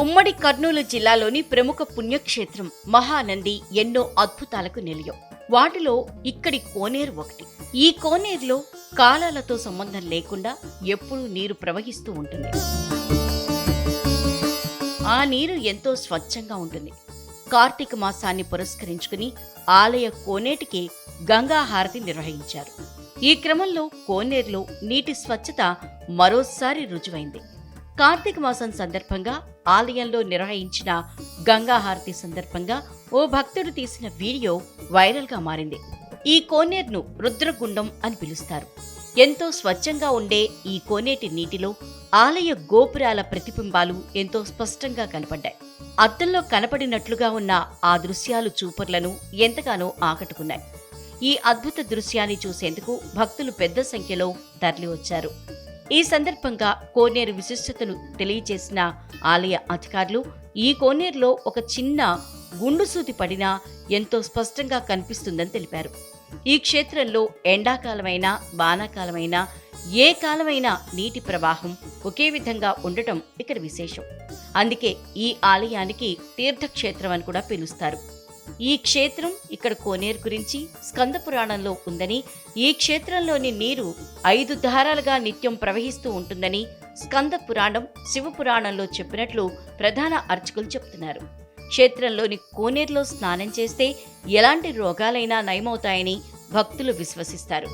ఉమ్మడి కర్నూలు జిల్లాలోని ప్రముఖ పుణ్యక్షేత్రం మహానంది ఎన్నో అద్భుతాలకు నిలయం. వాటిలో ఇక్కడి కోనేరు ఒకటి. ఈ కోనేరులో కాలాలతో సంబంధం లేకుండా ఎప్పుడూ నీరు ప్రవహిస్తూ ఉంటుంది. ఆ నీరు ఎంతో స్వచ్ఛంగా ఉంటుంది. కార్తీక మాసాన్ని పురస్కరించుకుని ఆలయ కోనేటికి గంగాహారతి నిర్వహించారు. ఈ క్రమంలో కోనేరులో నీటి స్వచ్ఛత మరోసారి రుజువైంది. కార్తీక మాసం సందర్భంగా ఆలయంలో నిర్వహించిన గంగా హారతి సందర్భంగా ఓ భక్తుడు తీసిన వీడియో వైరల్గా మారింది. ఈ కోనేరును రుద్రగుండం అని పిలుస్తారు. ఎంతో స్వచ్ఛంగా ఉండే ఈ కోనేటి నీటిలో ఆలయ గోపురాల ప్రతిబింబాలు ఎంతో స్పష్టంగా కనపడ్డాయి. అద్దంలో కనపడినట్లుగా ఉన్న ఆ దృశ్యాలు చూపర్లను ఎంతగానో ఆకట్టుకున్నాయి. ఈ అద్భుత దృశ్యాన్ని చూసేందుకు భక్తులు పెద్ద సంఖ్యలో తరలివచ్చారు. ఈ సందర్భంగా కోనేరు విశిష్టతను తెలియజేసిన ఆలయ అధికారులు ఈ కోనేరులో ఒక చిన్న గుండుసూతి పడినా ఎంతో స్పష్టంగా కనిపిస్తుందని తెలిపారు. ఈ క్షేత్రంలో ఎండాకాలమైనా వానాకాలమైనా ఏ కాలమైనా నీటి ప్రవాహం ఒకే విధంగా ఉండటం ఇక్కడ విశేషం. అందుకే ఈ ఆలయానికి తీర్థక్షేత్రం అని కూడా పిలుస్తారు. ఈ క్షేత్రం ఇక్కడ కోనేరు గురించి స్కంద పురాణంలో ఉందని ఈ క్షేత్రంలోని నీరు ఐదు ధారాలుగా నిత్యం ప్రవహిస్తూ ఉంటుందని స్కంద పురాణం శివ పురాణంలో చెప్పినట్లు ప్రధాన అర్చకులు చెప్తున్నారు. క్షేత్రంలోని కోనేరులో స్నానం చేస్తే ఎలాంటి రోగాలైనా నయమవుతాయని భక్తులు విశ్వసిస్తారు.